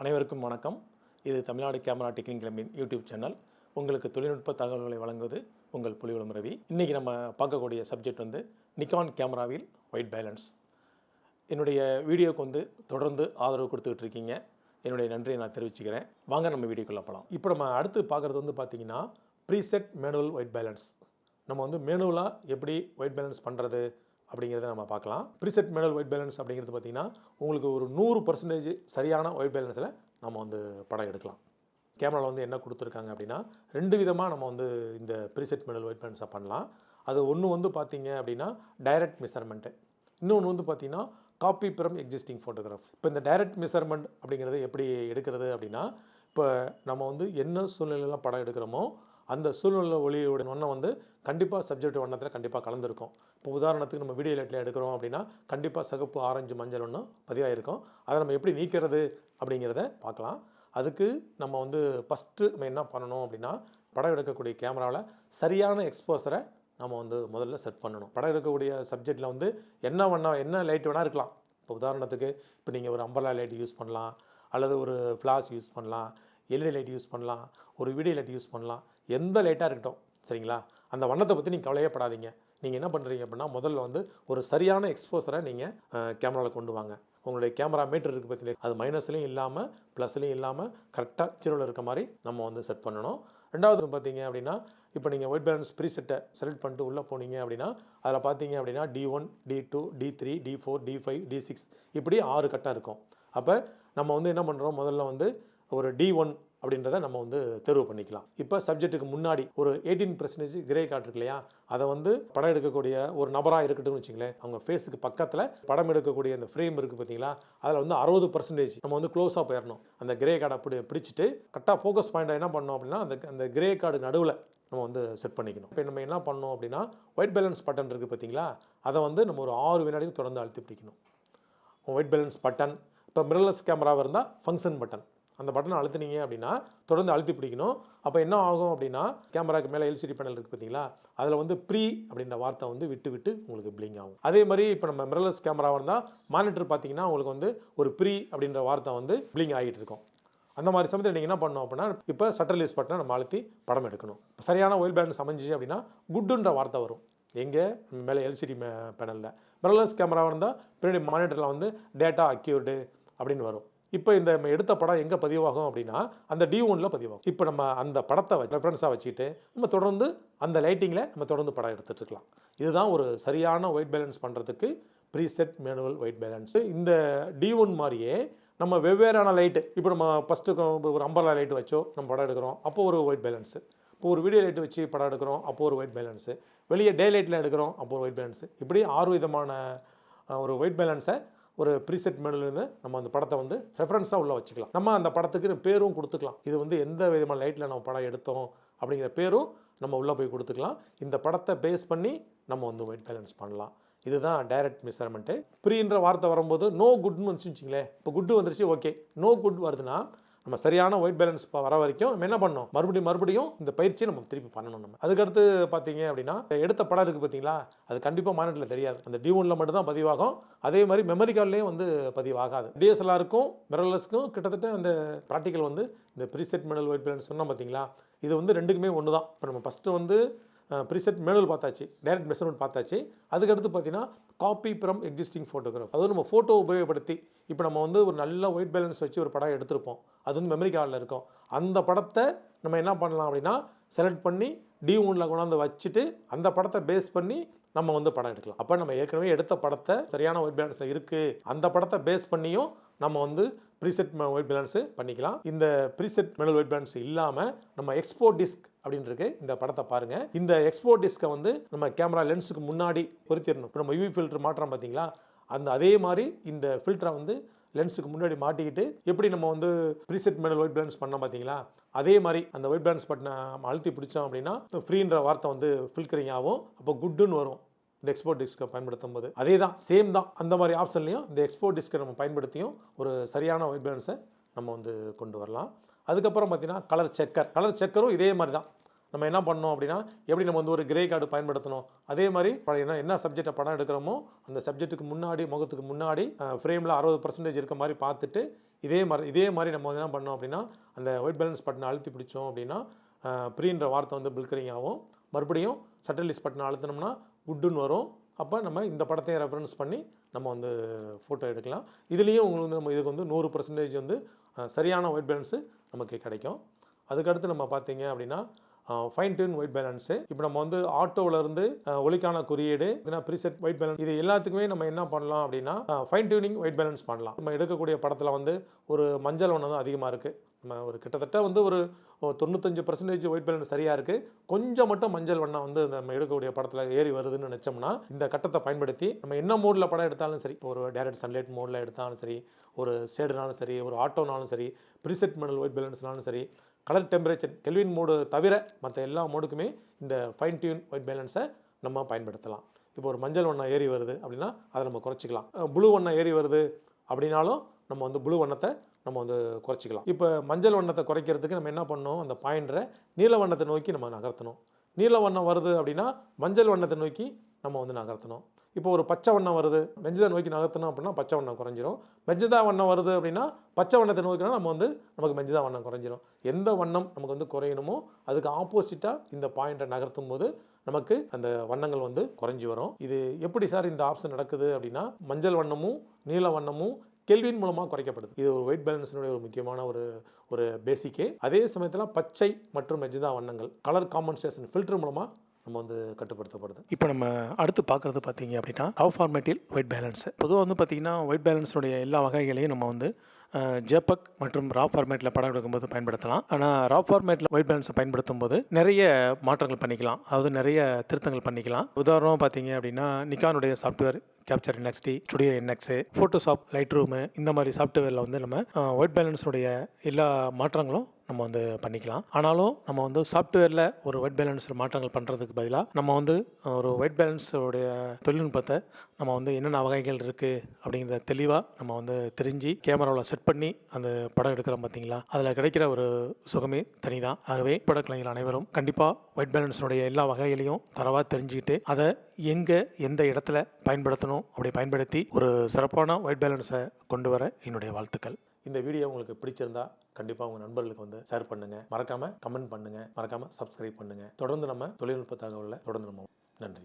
அனைவருக்கும் வணக்கம். இது தமிழ்நாடு கேமரா டெக்னிக் கிளம்பின் யூடியூப் சேனல். உங்களுக்கு தொழில்நுட்ப தகவல்களை வழங்குவது உங்கள் புலிவளம் ரவி. இன்றைக்கி நம்ம பார்க்கக்கூடிய சப்ஜெக்ட் வந்து நிக்கான் கேமராவில் ஒயிட் பேலன்ஸ். என்னுடைய வீடியோக்கு வந்து தொடர்ந்து ஆதரவு கொடுத்துக்கிட்டு இருக்கீங்க. என்னுடைய நன்றியை நான் தெரிவிச்சுக்கிறேன். வாங்க நம்ம வீடியோக்குள்ள போகலாம் இப்போ நம்ம அடுத்து பார்க்குறது வந்து பார்த்திங்கன்னா ப்ரீசெட் மேனுவல் ஒயிட் பேலன்ஸ் நம்ம வந்து மேனுவலாக எப்படி ஒயிட் பேலன்ஸ் பண்ணுறது அப்படிங்கிறத நம்ம பார்க்கலாம். ப்ரீசெட் மெடல் ஒயிட் பேலன்ஸ் அப்படிங்கிறது பார்த்தீங்கன்னா உங்களுக்கு ஒரு நூறு பர்சன்டேஜ் சரியான ஒயிட் பேலன்ஸில் நம்ம வந்து படம் எடுக்கலாம். கேமராவில் வந்து என்ன கொடுத்துருக்காங்க அப்படின்னா ரெண்டு விதமாக நம்ம வந்து இந்த ப்ரீசெட் மெடல் ஒயிட் பேலன்ஸை பண்ணலாம். அது ஒன்று வந்து பார்த்தீங்க அப்படின்னா டைரக்ட் மெஷர்மெண்ட்டு இன்னொன்று வந்து பார்த்தீங்கன்னா காப்பி பிரம் எக்ஸிஸ்டிங் ஃபோட்டோகிராஃப் இப்போ இந்த டைரக்ட் மெஷர்மெண்ட் அப்படிங்கிறது எப்படி எடுக்கிறது அப்படின்னா இப்போ நம்ம வந்து என்ன சூழ்நிலையில் படம் எடுக்கிறோமோ அந்த சூழ்நிலை ஒளியோட வண்ணம் வந்து கண்டிப்பாக சப்ஜெக்ட் வண்ணத்தில் கண்டிப்பாக கலந்துருக்கும். இப்போ உதாரணத்துக்கு நம்ம வீடியோ லைட்டில் எடுக்கிறோம் அப்படின்னா கண்டிப்பாக சிகப்பு ஆரஞ்சு மஞ்சள் ஒன்றும் பதிவாயிருக்கும். அதை நம்ம எப்படி நீக்கிறது அப்படிங்கிறத பார்க்கலாம். அதுக்கு நம்ம வந்து ஃபஸ்ட்டு நம்ம என்ன பண்ணணும் அப்படின்னா படம் எடுக்கக்கூடிய கேமராவில் சரியான எக்ஸ்போசரை நம்ம வந்து முதல்ல செட் பண்ணணும். படம் எடுக்கக்கூடிய சப்ஜெக்டில் வந்து என்ன வேணால் என்ன லைட் வேணால் இருக்கலாம். இப்போ உதாரணத்துக்கு இப்போ நீங்கள் ஒரு அம்பர்லா லைட் யூஸ் பண்ணலாம். அல்லது ஒரு ஃப்ளாஷ் யூஸ் பண்ணலாம். எல்இடி லைட் யூஸ் பண்ணலாம் ஒரு வீடியோ லைட் யூஸ் பண்ணலாம் எந்த லைட்டாக இருக்கட்டும் சரிங்களா? அந்த வண்ணத்தை பற்றி நீங்கள் கவலையப்படாதீங்க நீங்கள் என்ன பண்ணுறீங்க அப்படின்னா முதல்ல வந்து ஒரு சரியான எக்ஸ்போசரை நீங்கள் கேமராவில் கொண்டு வாங்க. உங்களுடைய கேமரா மீட்டர் இருக்குது பார்த்தீங்களா அது மைனஸ்லையும் இல்லாமல் ப்ளஸ்லையும் இல்லாமல் கரெக்டாக ஜீரோவில் இருக்க மாதிரி நம்ம வந்து செட் பண்ணணும். ரெண்டாவது பார்த்தீங்க அப்படின்னா இப்போ நீங்கள் ஒயிட் பேலன்ஸ் ப்ரீ செட்டை செலக்ட் பண்ணிட்டு உள்ளே போனீங்க அப்படின்னா அதில் பார்த்தீங்க அப்படின்னா T one T two T three T four T five T six இப்படி ஆறு கட்டம் இருக்கும். அப்போ நம்ம வந்து என்ன பண்ணுறோம் முதல்ல வந்து ஒரு டி ஒன் அப்படின்றத நம்ம வந்து தேர்வு பண்ணிக்கலாம். இப்போ சப்ஜெக்ட்டுக்கு முன்னாடி ஒரு எயிட்டீன் பர்சன்டேஜ் கிரே கார்டு இல்லையா? அதை வந்து படம் எடுக்கக்கூடிய ஒரு நபராக இருக்கட்டும்னு வச்சுங்களேன். அவங்க ஃபேஸுக்கு பக்கத்தில் படம் எடுக்கக்கூடிய அந்த ஃப்ரேம் இருக்குது பார்த்தீங்களா? அதில் வந்து அறுபது பர்சன்டேஜ் நம்ம வந்து க்ளோஸாக போயிடணும் அந்த கிரே கார்டை அப்படி பிடிச்சிட்டு கரெக்டாக ஃபோக்கஸ் பாயிண்டாக என்ன பண்ணோம் அப்படின்னா அந்த அந்த கிரே கார்டு நடுவில் நம்ம வந்து செட் பண்ணிக்கணும். இப்போ நம்ம என்ன பண்ணோம் அப்படின்னா ஒயிட் பேலன்ஸ் பட்டன் இருக்குது பார்த்தீங்களா? அதை வந்து நம்ம ஒரு ஆறு வினாடிக்கு தொடர்ந்து அழுத்தி பிடிக்கணும். ஒயிட் பேலன்ஸ் பட்டன் இப்போ மிரர்லெஸ் கேமராவாக இருந்தால் ஃபங்க்ஷன் பட்டன் அந்த பட்டனை அழுத்துனீங்க அப்படின்னா தொடர்ந்து அழுத்தி பிடிக்கணும். அப்போ என்ன ஆகும் அப்படின்னா கேமராக்கு மேலே எல்சிடி பேனல் இருக்குது பார்த்தீங்களா அதில் வந்து ப்ரீ அப்படின்ற வார்த்தை வந்து விட்டு விட்டு உங்களுக்கு பிளிங் ஆகும். அதே மாதிரி இப்போ நம்ம மிரலஸ் கேமராவாக இருந்தால் மானிட்டர் பார்த்தீங்கன்னா உங்களுக்கு வந்து ஒரு ப்ரீ அப்படின்ற வார்த்தை வந்து பிளிங் ஆகிட்டு இருக்கும். அந்த மாதிரி சமயத்தில் நீங்கள் என்ன பண்ணணும் அப்படின்னா இப்போ சட்டர் லீஸ் பட்டனை நம்ம அழுத்தி படம் எடுக்கணும். சரியான ஒயில் பேலன்ஸ் அமைஞ்சிச்சு அப்படின்னா குட்டுன்ற வார்த்தை வரும். எங்கே? மேலே எல்சிடி பேனலில் மிரலஸ் கேமராவாக இருந்தால் பின்னாடி மானிட்டரில் வந்து டேட்டா அக்யூர்டு அப்படின்னு வரும். இப்போ இந்த எடுத்த படம் எங்கே பதிவாகும் அப்படின்னா அந்த டி ஒனில் பதிவாகும். இப்போ நம்ம அந்த படத்தை ரெஃபரன்ஸாக வச்சுட்டு நம்ம தொடர்ந்து அந்த லைட்டிங்கில் நம்ம தொடர்ந்து படம் எடுத்துகிட்டு இருக்கலாம். இதுதான் ஒரு சரியான ஒயிட் பேலன்ஸ் பண்ணுறதுக்கு ப்ரீசெட் மேனுவல் ஒயிட் பேலன்ஸ் இந்த டி ஒன் மாதிரியே நம்ம வெவ்வேறான லைட்டு இப்போ நம்ம ஃபஸ்ட்டு ஒரு அம்பர்லா லைட்டு வச்சோ நம்ம படம் எடுக்கிறோம் அப்போ ஒரு ஒயிட் பேலன்ஸு இப்போ ஒரு வீடியோ லைட் வச்சு படம் எடுக்கிறோம் அப்போ ஒரு ஒயிட் பேலன்ஸு வெளியே டே லைட்டில் எடுக்கிறோம் அப்போ ஒரு ஒயிட் பேலன்ஸு இப்படி ஆறு விதமான ஒரு ஒயிட் பேலன்ஸை ஒரு ப்ரீசெட் மேனுலேருந்து நம்ம அந்த படத்தை வந்து ரெஃபரன்ஸாக உள்ளே வச்சுக்கலாம். நம்ம அந்த படத்துக்கு பேரும் கொடுத்துக்கலாம். இது வந்து எந்த விதமான லைட்டில் நம்ம படம் எடுத்தோம் அப்படிங்கிற பேரும் நம்ம உள்ளே போய் கொடுத்துக்கலாம். இந்த படத்தை பேஸ் பண்ணி நம்ம வந்து ஒயிட் பேலன்ஸ் பண்ணலாம். இதுதான் டைரக்ட் மெஷர்மெண்ட்டு ப்ரீன்ற வார்த்தை வரும்போது நோ குட்னு வச்சுங்களேன். இப்போ குட்டு வந்துருச்சு ஓகே நோ குட் வருதுன்னா நம்ம சரியான ஒயிட் பேலன்ஸ் வர வரைக்கும் நம்ம என்ன பண்ணோம் மறுபடியும் மறுபடியும் இந்த பயிற்சியை நம்ம திருப்பி பண்ணணும் நம்ம. அதுக்கடுத்து பார்த்தீங்க அப்படின்னா எடுத்த படம் இருக்குது பார்த்தீங்களா அது கண்டிப்பாக மாநிலத்தில் தெரியாது. அந்த டி ஒனில் மட்டும்தான் பதிவாகும். அதே மாதிரி மெமரி கார்டுலேயும் வந்து பதிவாகாது. டிஎஸ்எல்ஆருக்கும் மிரர்லெஸ்க்கும் கிட்டத்தட்ட அந்த ப்ராக்டிக்கல் வந்து இந்த ப்ரீசெட் மெனல் ஒயிட் பேலன்ஸ் சொன்னோம் பார்த்தீங்களா இது வந்து ரெண்டுக்குமே ஒன்று தான் இப்போ நம்ம ஃபஸ்ட்டு வந்து ப்ரீசெட் மேனுவல் பார்த்தாச்சு. டைரக்ட் மெஷர்மெண்ட் பார்த்தாச்சு. அதுக்கடுத்து பார்த்தீங்கன்னா காப்பி ஃப்ரம் எக்ஸிஸ்டிங் ஃபோட்டோகிராஃப் அதுவும் நம்ம ஃபோட்டோ உபயோகப்படுத்தி இப்போ நம்ம வந்து ஒரு நல்ல ஒயிட் பேலன்ஸ் வச்சு ஒரு படம் எடுத்திருப்போம். அது வந்து மெமரி கார்டில் இருக்கும். அந்த படத்தை நம்ம என்ன பண்ணலாம் அப்படின்னா செலக்ட் பண்ணி டி ஒனில் கொண்டாந்து வச்சுட்டு அந்த படத்தை பேஸ் பண்ணி நம்ம வந்து படம் எடுக்கலாம். அப்போ நம்ம ஏற்கனவே எடுத்த படத்தை சரியான ஒயிட் பேலன்ஸில் இருக்குது அந்த படத்தை பேஸ் பண்ணியும் நம்ம வந்து ப்ரீசெட் ஒயிட் பேலன்ஸு பண்ணிக்கலாம். இந்த ப்ரீசெட் மெடல் ஒயிட் பேலன்ஸ் இல்லாமல் நம்ம எக்ஸ்போர்ட் டிஸ்க் அப்படின்னு இருக்கு இந்த படத்தை பாருங்க. இந்த எக்ஸ்போர்ட் டிஸ்கை வந்து நம்ம கேமரா லென்ஸுக்கு முன்னாடி பொருத்திடணும் இப்போ நம்ம யூவி ஃபில்டர் மாட்டுறோம் பார்த்தீங்களா அந்த அதே மாதிரி இந்த ஃபில்டரை வந்து லென்ஸுக்கு முன்னாடி மாட்டிக்கிட்டு எப்படி நம்ம வந்து ப்ரீசெட் மெடல் ஒயிட் பேலன்ஸ் பண்ணோம் பார்த்தீங்களா அதே மாதிரி அந்த ஒயிட் பேலன்ஸ் பட்டனை நம்ம அழுத்தி பிடிச்சோம் அப்படின்னா ஃப்ரீன்ற வார்த்தை வந்து ஃபில்கரிங் ஆகும். அப்போ குட்டுன்னு வரும். இந்த எக்ஸ்போர்ட் டிஸ்கை பயன்படுத்தும் போது. அதே தான் சேம் தான். அந்த மாதிரி ஆப்ஷன்லையும் இந்த எக்ஸ்போர்ட் டிஸ்கை நம்ம பயன்படுத்தியும் ஒரு சரியான ஒயிட் பேலன்ஸை நம்ம வந்து கொண்டு வரலாம். அதுக்கப்புறம் பார்த்தீங்கன்னா கலர் செக்கர் கலர் செக்கரும் இதே மாதிரி தான். நம்ம என்ன பண்ணோம் அப்படின்னா எப்படி நம்ம வந்து ஒரு கிரே கார்டு பயன்படுத்தணும்? அதே மாதிரி பழைய என்ன என்ன சப்ஜெக்டை படம் எடுக்கிறோமோ அந்த சப்ஜெக்ட்டுக்கு முன்னாடி முகத்துக்கு முன்னாடி ஃப்ரேமில் அறுபது பர்சன்டேஜ் இருக்க மாதிரி பார்த்துட்டு இதே மாதிரி இதே மாதிரி நம்ம வந்து என்ன பண்ணோம் அப்படின்னா அந்த ஒயிட் பேலன்ஸ் பட்டனை அழுத்தி பிடிச்சோம் அப்படின்னா ப்ரீன்ற வார்த்தை வந்து பில்கரிங் ஆகும். மறுபடியும் சட்டலிஸ் பட்டனை அழுத்தினோம்னா குட்டுன்னு வரும். அப்போ நம்ம இந்த படத்தையும் ரெஃபரன்ஸ் பண்ணி நம்ம வந்து ஃபோட்டோ எடுக்கலாம். இதுலேயும் உங்களுக்கு வந்து நம்ம இதுக்கு வந்து நூறு பர்சன்டேஜ் வந்து சரியான ஒயிட் பேலன்ஸு நமக்கு கிடைக்கும். அதுக்கடுத்து நம்ம பார்த்தீங்க அப்படின்னா ஃபைன் டியூன் ஒயிட் பேலன்ஸு இப்போ நம்ம வந்து ஆட்டோவிலேருந்து ஒலிக்கான குறியீடு ப்ரீசெட் ஒயிட் பேலன்ஸ் இது எல்லாத்துக்குமே நம்ம என்ன பண்ணலாம் அப்படின்னா ஃபைன் டியூனிங் ஒயிட் பேலன்ஸ் பண்ணலாம். நம்ம எடுக்கக்கூடிய படத்தில் வந்து ஒரு மஞ்சள் வண்ணம் தான் அதிகமாக இருக்குது நம்ம ஒரு கிட்டத்தட்ட வந்து ஒரு தொண்ணூத்தஞ்சு பர்சன்டேஜ் ஒயிட் பேலன்ஸ் சரியாக இருக்குது கொஞ்சம் மட்டும் மஞ்சள் வண்ணம் வந்து நம்ம எடுக்கக்கூடிய படத்தில் ஏறி வருதுன்னு நினச்சோம்னா இந்த கட்டத்தை பயன்படுத்தி நம்ம என்ன மோடில் படம் எடுத்தாலும் சரி ஒரு டேரக்ட் சன்லைட் மோடில் எடுத்தாலும் சரி ஒரு ஷேடுனாலும் சரி ஒரு ஆட்டோனாலும் சரி ப்ரீசெட் மெனல் ஒயிட் பேலன்ஸ்னாலும் சரி கலர் டெம்பரேச்சர் கெல்வின் மோடு தவிர மற்ற எல்லா மோடுக்குமே இந்த ஃபைன் டியூன் ஒயிட் பேலன்ஸை நம்ம பயன்படுத்தலாம். இப்போ ஒரு மஞ்சள் வண்ணம் ஏறி வருது அப்படின்னா அதை நம்ம குறைச்சிக்கலாம். ப்ளூ வண்ணம் ஏறி வருது அப்படின்னாலும் நம்ம வந்து ப்ளூ வண்ணத்தை நம்ம வந்து குறைச்சிக்கலாம். இப்போ மஞ்சள் வண்ணத்தை குறைக்கிறதுக்கு நம்ம என்ன பண்ணணும்? அந்த பாயிண்டரை நீல வண்ணத்தை நோக்கி நம்ம நகர்த்தணும். நீல வண்ணம் வருது அப்படின்னா மஞ்சள் வண்ணத்தை நோக்கி நம்ம வந்து நகர்த்தணும். இப்போ ஒரு பச்சை வண்ணம் வருது மெஞ்சதா நோக்கி நகர்த்தணும் அப்படின்னா பச்சை வண்ணம் குறைஞ்சிரும். மெஞ்சதா வண்ணம் வருது அப்படின்னா பச்சை வண்ணத்தை நோக்கினா நம்ம வந்து நமக்கு மெஞ்சதா வண்ணம் குறைஞ்சிரும். எந்த வண்ணம் நமக்கு வந்து குறையணுமோ அதுக்கு ஆப்போசிட்டாக இந்த பாயிண்ட்டை நகர்த்தும் போது நமக்கு அந்த வண்ணங்கள் வந்து குறைஞ்சி வரும். இது எப்படி சார் இந்த ஆப்ஷன் நடக்குது அப்படின்னா மஞ்சள் வண்ணமும் நீல வண்ணமும் கெல்வின் மூலமாக குறைக்கப்படுது. இது ஒரு ஒயிட் பேலன்ஸினுடைய ஒரு முக்கியமான ஒரு ஒரு பேசிக்கே அதே சமயத்தில் பச்சை மற்றும் மெஜிதா வண்ணங்கள் கலர் காம்பன்சேஷன் ஃபில்டர் மூலமாக நம்ம வந்து கட்டுப்படுத்தப்படுது. இப்போ நம்ம அடுத்து பார்க்குறது பார்த்தீங்க அப்படின்னா ரவ் ஃபார்மேட்டில் ஒயிட் பேலன்ஸ் பொதுவாக வந்து பார்த்தீங்கன்னா ஒயிட் பேலன்ஸுடைய எல்லா வகைகளையும் நம்ம வந்து ஜெபக் மற்றும் ரா ஃபார்மேட்டில் படம் எடுக்கும்போது பயன்படுத்தலாம். ஆனால் ரா ஃபார்மேட்டில் ஒயிட் பேலன்ஸை பயன்படுத்தும் போது நிறைய மாற்றங்கள் பண்ணிக்கலாம். அதாவது நிறைய திருத்தங்கள் பண்ணிக்கலாம். உதாரணமாக பார்த்தீங்க அப்படின்னா நிக்கானுடைய software capture NXT studio NX Photoshop Lightroom இந்த மாதிரி சாஃப்ட்வேரில் வந்து நம்ம ஒயிட் பேலன்ஸுடைய எல்லா மாற்றங்களும் நம்ம வந்து பண்ணிக்கலாம். ஆனாலும் நம்ம வந்து சாஃப்ட்வேரில் ஒரு ஒயிட் பேலன்ஸில் மாற்றங்கள் பண்ணுறதுக்கு பதிலாக நம்ம வந்து ஒரு ஒயிட் பேலன்ஸோடைய தொழில்நுட்பத்தை நம்ம வந்து என்னென்ன வகைகள் இருக்குது அப்படிங்கிறத தெளிவாக நம்ம வந்து தெரிஞ்சு கேமராவில் செட் பண்ணி அந்த படம் எடுக்கிறோம் பார்த்தீங்களா அதில் கிடைக்கிற ஒரு சுகமே தனி தான் ஆகவே படக்கலைஞர் அனைவரும் கண்டிப்பாக ஒயிட் பேலன்ஸினுடைய எல்லா வகைகளையும் தரவாக தெரிஞ்சுக்கிட்டு அதை எங்கே எந்த இடத்துல பயன்படுத்தணும் அப்படி பயன்படுத்தி ஒரு சிறப்பான ஒயிட் பேலன்ஸை கொண்டு வர என்னுடைய வாழ்த்துக்கள். இந்த வீடியோ உங்களுக்கு பிடிச்சிருந்தா கண்டிப்பாக உங்கள் நண்பர்களுக்கு வந்து ஷேர் பண்ணுங்கள் மறக்காமல் கமெண்ட் பண்ணுங்கள் மறக்காமல் சப்ஸ்கிரைப் பண்ணுங்கள் தொடர்ந்து நம்ம தொழில்நுட்ப தகவலில் தொடர்ந்து நம்ம நன்றி.